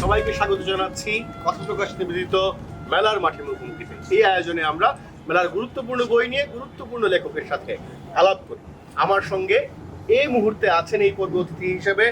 সবাইকে স্বাগত জানাচ্ছি। কথা প্রকাশ নিবেদিত মেলার মাঠে মুখোমুখিতে এই আয়োজনে আমরা মেলার গুরুত্বপূর্ণ বই নিয়ে গুরুত্বপূর্ণ লেখকের সাথে আলাপ করি। আমার সঙ্গে এই মুহূর্তে আছেন এই পর্ব অতিথি হিসেবে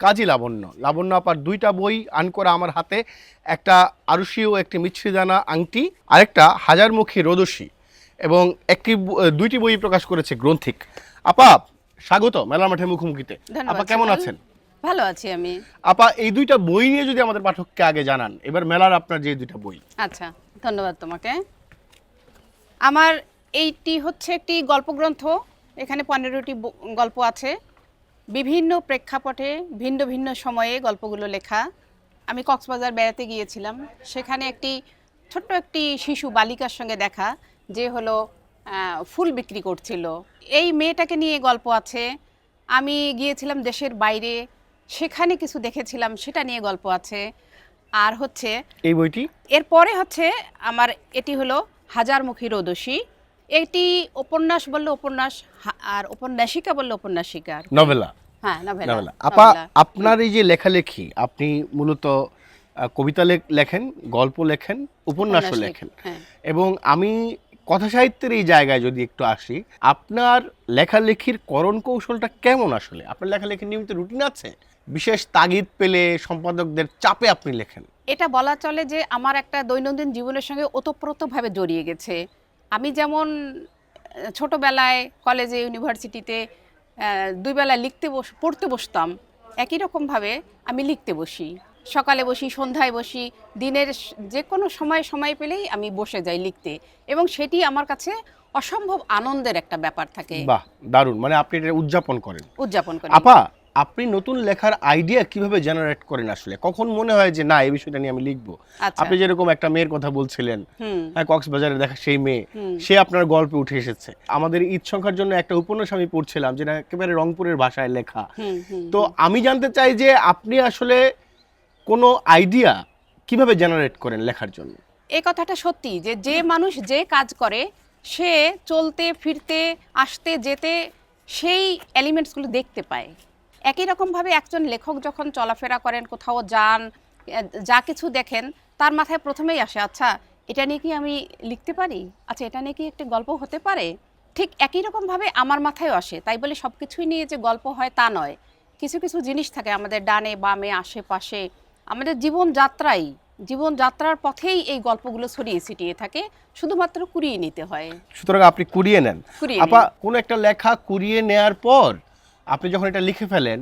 কাজী লাবণ্য। লাবণ্য আপার দুইটা বই আন করা আমার হাতে একটা আরুষি ও একটি মিছরিদানা আংটি আরেকটা হাজারমুখী রোদসী এবং একটি দুইটি বই প্রকাশ করেছে গ্রন্থিক। আপা স্বাগত মেলার মাঠে মুখোমুখিতে। আপা কেমন আছেন? ভালো আছি আমি। আপা এই দুইটা বই নিয়ে যদি আমাদের পাঠককে আগে জানান এবার মেলার আপনার যে দুইটা বই। আচ্ছা ধন্যবাদ তোমাকে। আমার এইটি হচ্ছে একটি গল্পগ্রন্থ এখানে পনেরোটি গল্প আছে। বিভিন্ন প্রেক্ষাপটে ভিন্ন ভিন্ন সময়ে গল্পগুলো লেখা। আমি কক্সবাজার বেড়াতে গিয়েছিলাম। সেখানে একটি ছোট্ট একটি শিশু বালিকার সঙ্গে দেখা যে হলো ফুল বিক্রি করছিল। এই মেয়েটাকে নিয়ে গল্প আছে। আমি গিয়েছিলাম দেশের বাইরে। সেখানে কিছু দেখেছিলাম সেটা নিয়ে গল্প আছে। আর হচ্ছে এই বইটি? এরপরে হচ্ছে আমার এটি হলো হাজারমুখী রোদসী। এটি উপন্যাস বললে উপন্যাস আর উপন্যাসিকা বললে উপন্যাসিকার নভেলা। হ্যাঁ নভেলা আপা আপনার এই যে লেখালেখি আপনি মূলত কবিতা লেখ- লেখেন গল্প লেখেন উপন্যাসও লেখেন। হ্যাঁ। এবং আমি কথা সাহিত্যের এই জায়গায় যদি একটু আসি আপনার লেখালেখির করণ কৌশলটা কেমন আসলে? আপনার লেখালেখির নিয়মিত রুটিন আছে? বিশেষ তাগিদ পেলে সম্পাদকদের চাপে আপনি লেখেন। এটা বলা চলে যে আমার একটা দৈনন্দিন জীবনের সঙ্গে ওতপ্রোতভাবে জড়িয়ে গেছে। আমি যেমন ছোটবেলায় কলেজে ইউনিভার্সিটিতে আহ, দুই বেলা লিখতে বস পড়তে বসতাম। একই রকমভাবে আমি লিখতে বসি। সকালে বসি সন্ধ্যায় বসি দিনের যে কোনো সময় সময় পেলেই আমি বসে যাই লিখতে। এবং সেটি আমার কাছে অসম্ভব আনন্দের একটা ব্যাপার থাকে। বাহ দারুণ। মানে আপনি এটা উদযাপন করেন। উদযাপন করেন আপা আপনি নতুন লেখার আইডিয়া কীভাবে জেনারেট করেন আসলে? কখন মনে হয় যে না এই বিষয়টা নিয়ে আমি লিখব? আচ্ছা। আপনি যেরকম একটা মেয়ের কথা বলছিলেন হ্যাঁ কক্সবাজারে দেখা সেই মেয়ে সে আপনার গল্পে উঠে এসেছে। আমাদের ঈদ সংখ্যার জন্য একটা উপন্যাস আমি পড়ছিলাম যেটা একেবারে রংপুরের ভাষায় লেখা। তো আমি জানতে চাই যে আপনি আসলে কোনো আইডিয়া কীভাবে জেনারেট করেন লেখার জন্য? এই কথাটা সত্যি যে যে মানুষ যে কাজ করে সে চলতে ফিরতে আসতে যেতে সেই এলিমেন্টসগুলো দেখতে পায়। একই রকমভাবে একজন লেখক যখন চলাফেরা করেন কোথাও যান যা কিছু দেখেন তার মাথায় প্রথমেই আসে আচ্ছা এটা নিয়ে কি আমি লিখতে পারি? আচ্ছা এটা নিয়ে কি একটি গল্প হতে পারে? ঠিক একই রকমভাবে আমার মাথায়ও আসে। তাই বলে সব কিছুই নিয়ে যে গল্প হয় তা নয়। কিছু কিছু জিনিস থাকে আমাদের ডানে বামে আশেপাশে। আমাদের জীবনযাত্রাই জীবনযাত্রার পথেই এই গল্পগুলো ছড়িয়ে ছিটিয়ে থাকে। শুধুমাত্র কুড়িয়ে নিতে হয়। সুতরাং আপনি কুড়িয়ে নেন। কুড়িয়ে আপা। কোনো একটা লেখা কুড়িয়ে নেয়ার পর আপনি যখন এটা লিখে ফেলেন,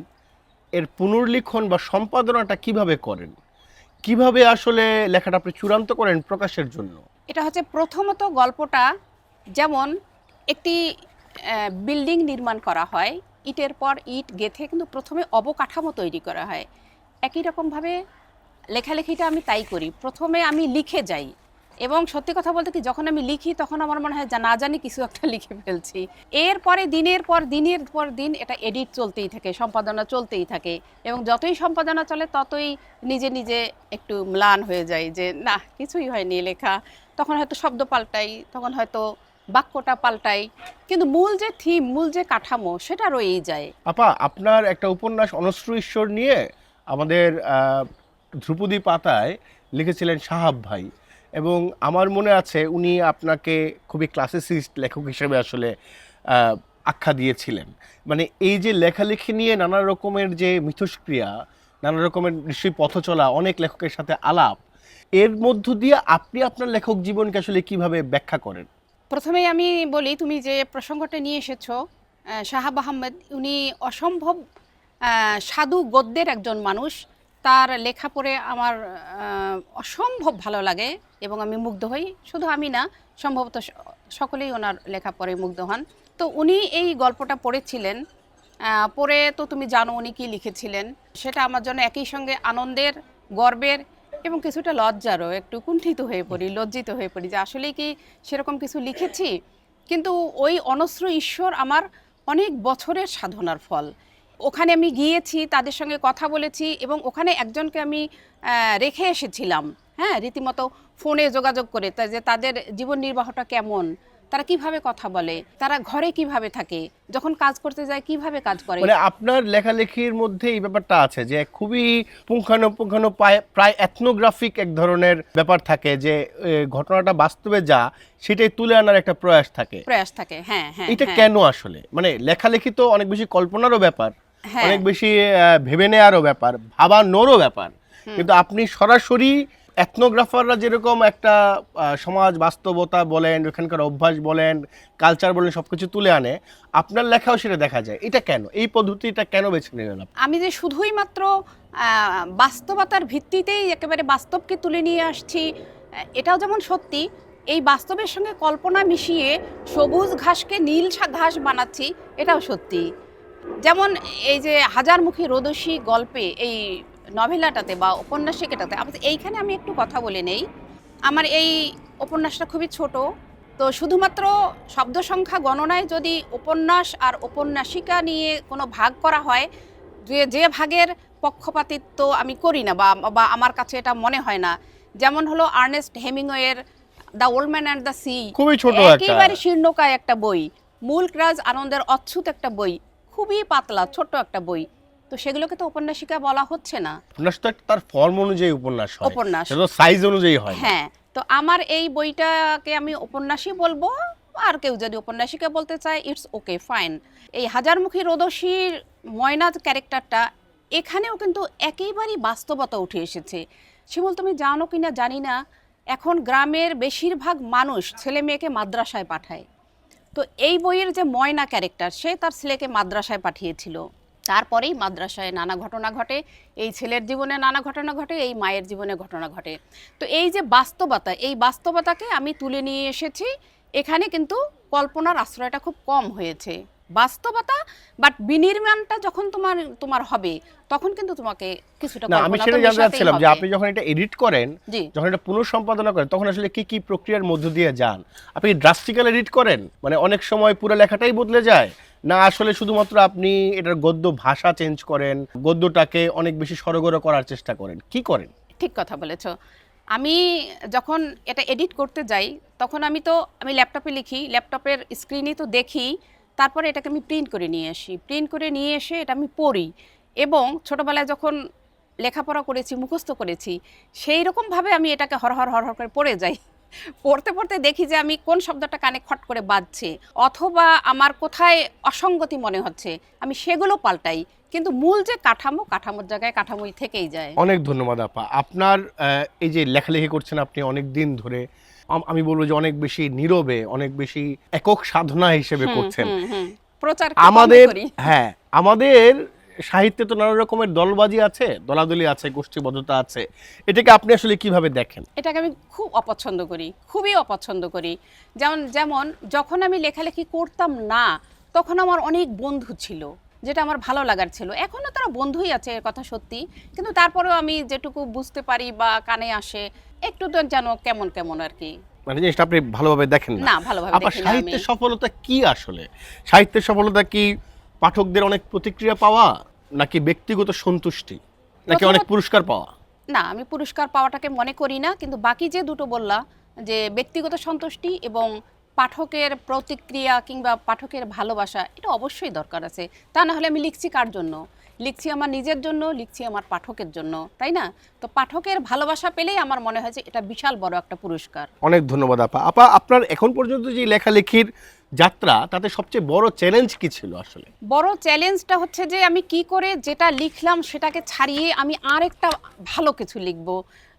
এর পুনর্লিখন বা সম্পাদনাটা কীভাবে করেন? কীভাবে আসলে লেখাটা আপনি চূড়ান্ত করেন প্রকাশের জন্য? এটা হচ্ছে প্রথমত গল্পটা যেমন একটি বিল্ডিং নির্মাণ করা হয়, ইটের পর ইট গেথে কিন্তু প্রথমে অবকাঠামো তৈরি করা হয়। একই রকমভাবে লেখালেখিটা আমি তাই করি। প্রথমে আমি লিখে যাই। এবং সত্যি কথা বলতে কি, যখন আমি লিখি, তখন আমার মনে হয় না জানি কিছু একটা লিখে ফেলছি। এরপরে দিনের পর দিনের পর দিন এটা এডিট চলতেই থাকে, সম্পাদনা চলতেই থাকে এবং যতই সম্পাদনা চলে, ততই নিজে নিজে একটু ম্লান হয়ে যায় যে, না, কিছুই হয়নি লেখা। তখন হয়তো শব্দ পাল্টাই, তখন হয়তো বাক্যটা পাল্টাই। কিন্তু মূল যে থিম মূল যে কাঠামো, সেটা রয়েই যায়। আপা, আপনার একটা উপন্যাস অনশ্রু ঈশ্বর নিয়ে আমাদের ধ্রুপদী পাতায় লিখেছিলেন সাহাব ভাই। এবং আমার মনে আছে উনি আপনাকে খুবই ক্লাসিসিস্ট লেখক হিসেবে আসলে আখ্যা দিয়েছিলেন। মানে এই যে লেখালেখি নিয়ে নানা রকমের যে মিথস্ক্রিয়া, নানা রকমের নিশ্চয়ই পথ চলা অনেক লেখকের সাথে আলাপ, এর মধ্য দিয়ে আপনি আপনার লেখক জীবনকে আসলে কীভাবে ব্যাখ্যা করেন? প্রথমেই আমি বলি, তুমি যে প্রসঙ্গটা নিয়ে এসেছ শাহাব আহমেদ, উনি অসম্ভব সাধু গদ্যের একজন মানুষ। তার লেখা পড়ে আমার অসম্ভব ভালো লাগে এবং আমি মুগ্ধ হই। শুধু আমি না, সম্ভবত সকলেই ওনার লেখা পড়ে মুগ্ধ হন। তো উনি এই গল্পটা পড়েছিলেন পড়ে তো তুমি জানো উনি কী লিখেছিলেন। সেটা আমার জন্য একই সঙ্গে আনন্দের, গর্বের এবং কিছুটা লজ্জারও একটু কুণ্ঠিত হয়ে পড়ি, লজ্জিত হয়ে পড়ি যে আসলেই কি সেরকম কিছু লিখেছি। কিন্তু ওই অনস্র ঈশ্বর আমার অনেক বছরের সাধনার ফল। ওখানে আমি গিয়েছি তাদের সঙ্গে কথা বলেছি এবং ওখানে একজনকে আমি রেখে এসেছিলাম হ্যাঁ রীতিমতো ফোনে যোগাযোগ করে যে তাদের জীবন নির্বাহটা কেমন তারা কীভাবে কথা বলে তারা ঘরে কীভাবে থাকে যখন কাজ করতে যায় কীভাবে কাজ করে মানে আপনার লেখালেখির মধ্যে এই ব্যাপারটা আছে যে খুবই পুঙ্খানুপুঙ্খানু প্রায়- প্রায় এথনোগ্রাফিক এক ধরনের ব্যাপার থাকে যে ঘটনাটা বাস্তবে যা সেটাই তুলে আনার একটা প্রয়াস থাকে প্রয়াস থাকে হ্যাঁ হ্যাঁ এটা হ্যাঁ। কেন আসলে মানে লেখালেখি তো অনেক বেশি কল্পনারও ব্যাপার। অনেক বেশি ভেবে নেওয়ারও ব্যাপার ভাবানোরও ব্যাপার। কিন্তু আপনি সরাসরি এথনোগ্রাফাররা যেরকম একটা সমাজ বাস্তবতা বলেন ওখানকার অভ্যাস বলেন কালচার বলেন সবকিছু তুলে আনে আপনার লেখাও সেটা দেখা যায়। এটা কেন? এই পদ্ধতিটা কেন বেছে নিলেন আমি যে শুধুই মাত্র বাস্তবতার ভিত্তিতেই একেবারে বাস্তবকে তুলে নিয়ে আসছি এটাও যেমন সত্যি এই বাস্তবের সঙ্গে কল্পনা মিশিয়ে সবুজ ঘাসকে নীল ঘাস বানাচ্ছি এটাও সত্যি। যেমন এই যে হাজারমুখী রোদসী গল্পে এই নভেলাটাতে বা উপন্যাসিকাটাতে এইখানে আমি একটু কথা বলে নেই। আমার এই উপন্যাসটা খুবই ছোট। তো শুধুমাত্র শব্দ সংখ্যা গণনায় যদি উপন্যাস আর উপন্যাসিকা নিয়ে কোনো ভাগ করা হয় যে যে ভাগের পক্ষপাতিত্ব আমি করি না বা বা আমার কাছে এটা মনে হয় না। যেমন হলো Ernest হেমিংওয়ের the old man and the sea. খুবই ছোট একটা। একেবারে শীর্ণকায় একটা বই। মুলকরাজ আনন্দের অচ্ছুত একটা বই। খুবই পাতলা ছোট্ট একটা বই। তো সেগুলোকে তো উপন্যাসিকা বলা হচ্ছে না। উপন্যাস তো তার ফর্ম অনুযায়ী উপন্যাস হয়। উপন্যাস। সেটা সাইজ অনুযায়ী হয়। হ্যাঁ তো আমার এই বইটাকে আমি উপন্যাসই বলব। আর কেউ যদি উপন্যাসিকা বলতে চায় ইটস ওকে ফাইন এই হাজারমুখী রোদসীর ময়নাজ ক্যারেক্টারটা এখানেও কিন্তু একেবারেই বাস্তবতা উঠে এসেছে। শিমুল তুমি জানো কি না জানি না এখন গ্রামের বেশিরভাগ মানুষ ছেলে মেয়েকে মাদ্রাসায় পাঠায়। তো এই বইয়ের যে ময়না ক্যারেক্টার, সে তার ছেলেকে মাদ্রাসায় পাঠিয়েছিল। তারপরেই মাদ্রাসায় নানা ঘটনা ঘটে, এই ছেলের জীবনে নানা ঘটনা ঘটে, এই মায়ের জীবনে ঘটনা ঘটে। তো এই যে বাস্তবতা, এই বাস্তবতাকে আমি তুলে নিয়ে এসেছি, এখানে কিন্তু কল্পনার আশ্রয়টা খুব কম হয়েছে। বাস্তবতা বাট বিনির্মাণটা যখন তোমার তোমার হবে তখন কিন্তু তোমাকে কিছুটা না আমি সেটা জানতে চাচ্ছিলাম যে আপনি যখন এটা এডিট করেন যখন এটা পুনঃসম্পাদনা করেন তখন আসলে কি কি প্রক্রিয়ার মধ্য দিয়ে যান? আপনি ড্রাস্টিক্যাল এডিট করেন? মানে অনেক সময় পুরো লেখাটাই বদলে যায়? না আসলে শুধুমাত্র আপনি এটার গদ্য ভাষা চেঞ্জ করেন গদ্যটাকে অনেক বেশি সরগর করার চেষ্টা করেন কি করেন? ঠিক কথা বলেছ। আমি যখন এটা এডিট করতে যাই তখন আমি তো আমি ল্যাপটপে লিখি ল্যাপটপের স্ক্রিনে তো দেখি তারপরে এটাকে আমি প্রিন্ট করে নিয়ে আসি। প্রিন্ট করে নিয়ে এসে এটা আমি পড়ি এবং ছোটোবেলায় যখন লেখাপড়া করেছি, মুখস্থ করেছি, সেই রকমভাবে আমি এটাকে হরহর হরহর করে পড়ে যাই। পড়তে পড়তে দেখি যে আমি কোন শব্দটা কানে খট করে বাজছে অথবা আমার কোথায় অসঙ্গতি মনে হচ্ছে, আমি সেগুলো পাল্টাই। কিন্তু মূল যে কাঠামো, কাঠামোর জায়গায় কাঠামোই থেকেই যায়। অনেক ধন্যবাদ আপা। আপনার এই যে লেখালেখি করছেন আপনি অনেক দিন ধরে আম- বলব যে অনেক বেশি নীরবে অনেক বেশি একক সাধনা হিসেবে করছেন। প্রচার আমাদের হ্যাঁ আমাদের সাহিত্যে তো নানা রকমের দলবাজি আছে দলাদলি আছে গোষ্ঠীবদ্ধতা আছে। এটাকে আপনি আসলে কীভাবে দেখেন? এটাকে আমি খুব অপছন্দ করি খুবই অপছন্দ করি। যেমন যেমন যখন আমি লেখালেখি করতাম না তখন আমার অনেক বন্ধু ছিল। যেটা আমার ভালো লাগার ছিল। এখনও তারা বন্ধুই আছে এর কথা সত্যি। কিন্তু তারপরেও আমি যেটুকু বুঝতে পারি বা কানে আসে একটু তো যেন কেমন কেমন আর কি। মানে জিনিসটা আপনি ভালোভাবে দেখেন না। ভালোভাবে আপনার সাহিত্যের সফলতা কি আসলে? সাহিত্যের সফলতা কি পাঠকদের অনেক প্রতিক্রিয়া পাওয়া নাকি ব্যক্তিগত সন্তুষ্টি নাকি অনেক পুরস্কার পাওয়া? না আমি পুরস্কার পাওয়াটাকে মনে করি না কিন্তু বাকি যে দুটো বললা যে ব্যক্তিগত সন্তুষ্টি এবং পাঠকের প্রতিক্রিয়া কিংবা পাঠকের ভালোবাসা এটা অবশ্যই দরকার আছে। তা না হলে আমি লিখছি কার জন্য? লিখছি আমার নিজের জন্য লিখছি আমার পাঠকের জন্য তাই না? তো পাঠকের ভালোবাসা পেলেই আমার মনে হয় যে এটা বিশাল বড় একটা পুরস্কার। অনেক ধন্যবাদ আপা। আপা আপনার এখন পর্যন্ত যে লেখালেখির যাত্রা তাতে সবচেয়ে বড় চ্যালেঞ্জ কি ছিল আসলে? বড় চ্যালেঞ্জটা হচ্ছে যে আমি কি করে যেটা লিখলাম সেটাকে ছাড়িয়ে আমি আরেকটা ভালো কিছু লিখব।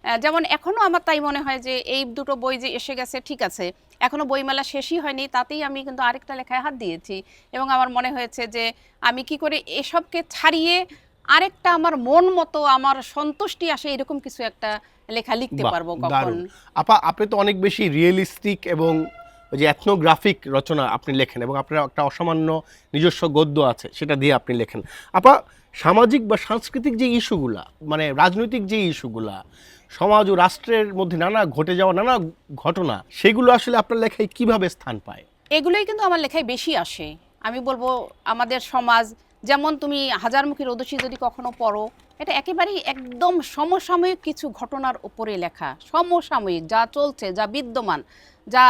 যেমন এখনও আমার তাই মনে হয় যে এই দুটো বই যে এসে গেছে ঠিক আছে। এখনও বইমেলা শেষই হয়নি তাতেই আমি কিন্তু আরেকটা লেখায় হাত দিয়েছি। এবং আমার মনে হয়েছে যে আমি কি করে এসবকে ছাড়িয়ে আরেকটা আমার মন মতো আমার সন্তুষ্টি আসে এরকম কিছু একটা লেখা লিখতে পারব কখন। আপা আপনি তো অনেক বেশি রিয়েলিস্টিক এবং ওই যে এথনোগ্রাফিক রচনা আপনি লেখেন এবং আপনার একটা অসামান্য নিজস্ব গদ্য আছে সেটা দিয়ে আপনি লেখেন। আপা সামাজিক বা সাংস্কৃতিক যে ইস্যুগুলা মানে রাজনৈতিক যে ইস্যুগুলা সমাজ ও রাষ্ট্রের মধ্যে নানা ঘটে যাওয়া, নানা ঘটনা, সেগুলো আসলে আপনার লেখায় কীভাবে স্থান পায়? এগুলোই কিন্তু আমার লেখায় বেশি আসে। আমি বলব আমাদের সমাজ, যেমন তুমি হাজারমুখী রোদসী যদি কখনো পড়ো, এটা একেবারেই একদম সমসাময়িক কিছু ঘটনার উপরে লেখা। সমসাময়িক, যা চলছে, যা বিদ্যমান, যা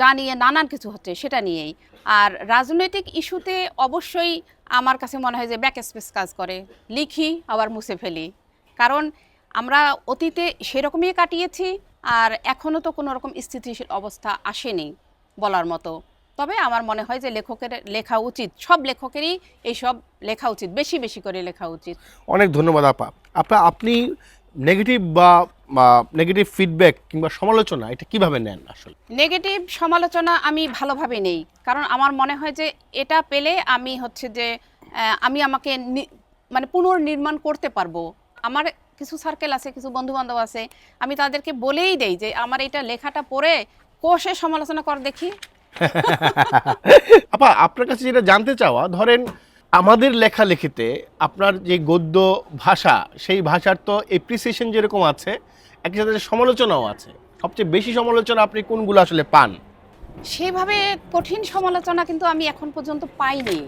যা নিয়ে নানান কিছু হচ্ছে, সেটা নিয়েই। আর রাজনৈতিক ইস্যুতে অবশ্যই আমার কাছে মনে হয় যে ব্যাক স্পেস কাজ করে। লিখি, আবার মুছে ফেলি। কারণ আমরা অতীতে সেরকমই কাটিয়েছি আর এখনও তো কোনো রকম স্থিতিশীল অবস্থা আসেনি বলার মতো। তবে আমার মনে হয় যে লেখকের লেখা উচিত সব লেখকেরই এইসব লেখা উচিত বেশি বেশি করে লেখা উচিত। অনেক ধন্যবাদ আপা। আপা আপনি নেগেটিভ বা নেগেটিভ ফিডব্যাক কিংবা সমালোচনা এটা কীভাবে নেন আসলে? নেগেটিভ সমালোচনা আমি ভালোভাবে নেই। কারণ আমার মনে হয় যে এটা পেলে আমি হচ্ছে যে আমি আমাকে মানে পুনর্নির্মাণ করতে পারব। আমার কিছু সার্কেল আছে কিছু বন্ধু বান্ধব আছে আমি তাদেরকে বলেই দেই যে আমার এটা লেখাটা পড়ে কোষে সমালোচনা কর দেখি। আপা আপনার কাছে যেটা জানতে চাওয়া ধরেন আমাদের লেখালেখিতে আপনার যে গদ্য ভাষা সেই ভাষার তো এপ্রিসিয়েশন যেরকম আছে একই সাথে সমালোচনাও আছে। সবচেয়ে বেশি সমালোচনা আপনি কোনগুলো আসলে পান? সেভাবে কঠিন সমালোচনা কিন্তু আমি এখন পর্যন্ত পাইনি।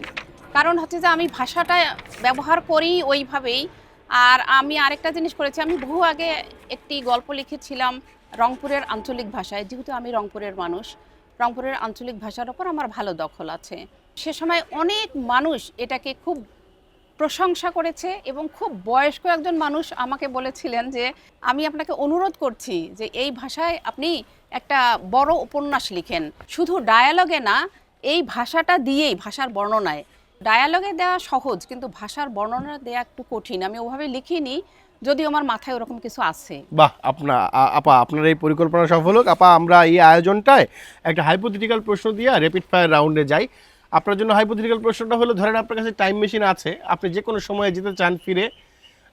কারণ হচ্ছে যে আমি ভাষাটা ব্যবহার করি ওইভাবেই আর আমি আরেকটা জিনিস করেছি, আমি বহু আগে একটি গল্প লিখেছিলাম রংপুরের আঞ্চলিক ভাষায়, যেহেতু আমি রংপুরের মানুষ, রংপুরের আঞ্চলিক ভাষার ওপর আমার ভালো দখল আছে। সে সময় অনেক মানুষ এটাকে খুব প্রশংসা করেছে এবং খুব বয়স্ক একজন মানুষ আমাকে বলেছিলেন যে, আমি আপনাকে অনুরোধ করছি যে এই ভাষায় আপনি একটা বড় উপন্যাস লিখেন। শুধু ডায়ালগে না, এই ভাষাটা দিয়েই, ভাষার বর্ণনায় ডায়ালগে দেওয়া সহজ কিন্তু ভাষার বর্ণনা দেওয়া একটু কঠিন। আমি ওভাবে লিখিনি যদিও আমার মাথায় ওরকম কিছু আছে। বাহ আপনা আ- আপা আপনার এই পরিকল্পনা সফল হোক। আপা আমরা এই আয়োজনটায় একটা হাইপোথেটিক্যাল প্রশ্ন দিয়ে র্যাপিড ফায়ার রাউন্ডে যাই। আপনার জন্য হাইপোথেটিক্যাল প্রশ্নটা হলো ধরেন আপনার কাছে টাইম মেশিন আছে আপনি যে কোনো সময়ে যেতে চান ফিরে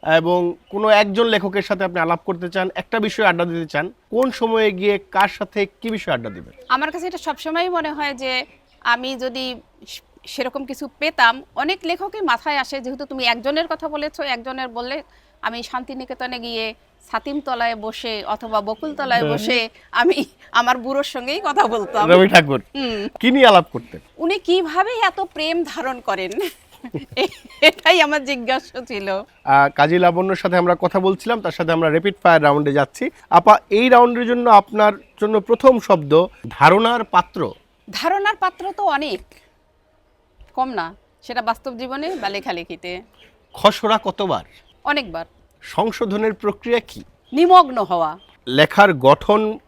এবং কোনো একজন লেখকের সাথে আপনি আলাপ করতে চান একটা বিষয়ে আড্ডা দিতে চান কোন সময়ে গিয়ে কার সাথে কি বিষয়ে আড্ডা দিবেন? আমার কাছে এটা সবসময় মনে হয় যে আমি যদি সেরকম কিছু পেতাম। অনেক লেখকই মাথায় আসে যেহেতু তুমি একজনের কথা বলেছ একজনের বললে আমি শান্তিনিকেতনে গিয়ে সাতিম তলায় বসে অথবা বকুল তলায় বসে আমি আমার বুড়োর সঙ্গেই কথা বলতাম। রবি ঠাকুর কি নিয়ে আলাপ করতেন? উনি কীভাবে এত প্রেম ধারণ করেন? এটাই আমার জিজ্ঞাসা ছিল। কাজী লাবণ্যর সাথে আমরা কথা বলছিলাম তার সাথে আমরা র্যাপিড ফায়ার রাউন্ডে যাচ্ছি। আপা এই রাউন্ডের জন্য আপনার জন্য প্রথম শব্দ ধারণার পাত্র। ধারণার পাত্র তো অনেক। কম না সেটা বাস্তব জীবনে বা লেখালেখিতে। খসড়া কতবার? অনেকবার। সংশোধনের প্রক্রিয়া কি? নিমগ্ন হওয়া। লেখার গঠন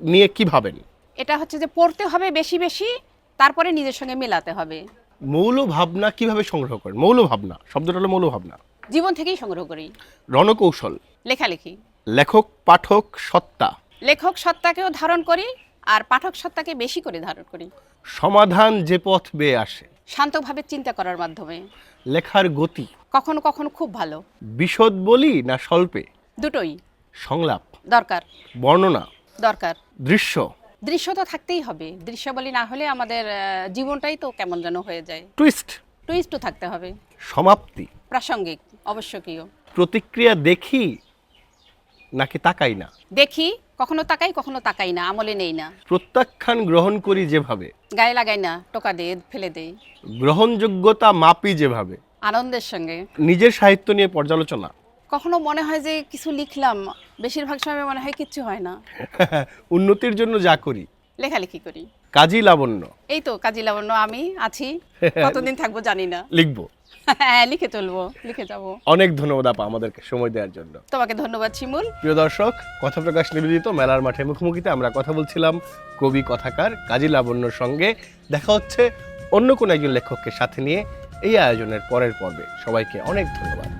নিয়ে কি ভাবেন? এটা হচ্ছে যে পড়তে হবে বেশি বেশি তারপরে নিজের সঙ্গে মেলাতে হবে। মৌল ভাবনা কীভাবে সংগ্রহ করেন? মৌল ভাবনা শব্দটা হলো মৌল ভাবনা জীবন থেকেই সংগ্রহ করি। রণকৌশল। লেখালেখি। লেখক পাঠক সত্তা। লেখক সত্তাকেও ধারণ করি আর পাঠক সত্তাকে বেশি করে ধারণ করি। সমাধান যে পথ বেয়ে আসে শান্তভাবে চিন্তা করার মাধ্যমে। লেখার গতি কখনো কখনো খুব ভালো। বিশদ বলি না স্বল্পে? দুটোই। সংলাপ দরকার। বর্ণনা দরকার। দৃশ্য। দৃশ্য তো থাকতেই হবে। দৃশ্যাবলী না হলে আমাদের আহ, জীবনটাই তো কেমন যেন হয়ে যায়। টুইস্ট। টুইস্টও থাকতে হবে। সমাপ্তি। প্রাসঙ্গিক অবশ্যকীয়। প্রতিক্রিয়া দেখি নাকি তাকাই না? দেখি কখনো তাকাই কখনো তাকাই না আমলে নেই না। প্রত্যাখ্যান গ্রহণ করি যেভাবে। গায়ে লাগাই না টোকা দিয়ে ফেলে দেই। গ্রহণযোগ্যতা মাপি যেভাবে। আনন্দের সঙ্গে। নিজের সাহিত্য নিয়ে পর্যালোচনা। কখনো মনে হয় যে কিছু লিখলাম বেশিরভাগ সময় মনে হয় কিচ্ছু হয় না। উন্নতির জন্য যা করি। লেখালেখি করি। কাজী লাবণ্য। এই তো কাজী লাবণ্য আমি আছি। কতদিন থাকব জানি না। লিখব। হ্যাঁ লিখে চলবো লিখে যাব। অনেক ধন্যবাদ আপা আমাদেরকে সময় দেওয়ার জন্য। তোমাকে ধন্যবাদ শিমুল। প্রিয় দর্শক কথা প্রকাশ নিবেদিত মেলার মাঠে মুখোমুখিতে আমরা কথা বলছিলাম কবি কথাকার কাজী লাবণ্যর সঙ্গে। দেখা হচ্ছে অন্য কোনো একজন লেখককে সাথে নিয়ে এই আয়োজনের পরের পর্বে। সবাইকে অনেক ধন্যবাদ।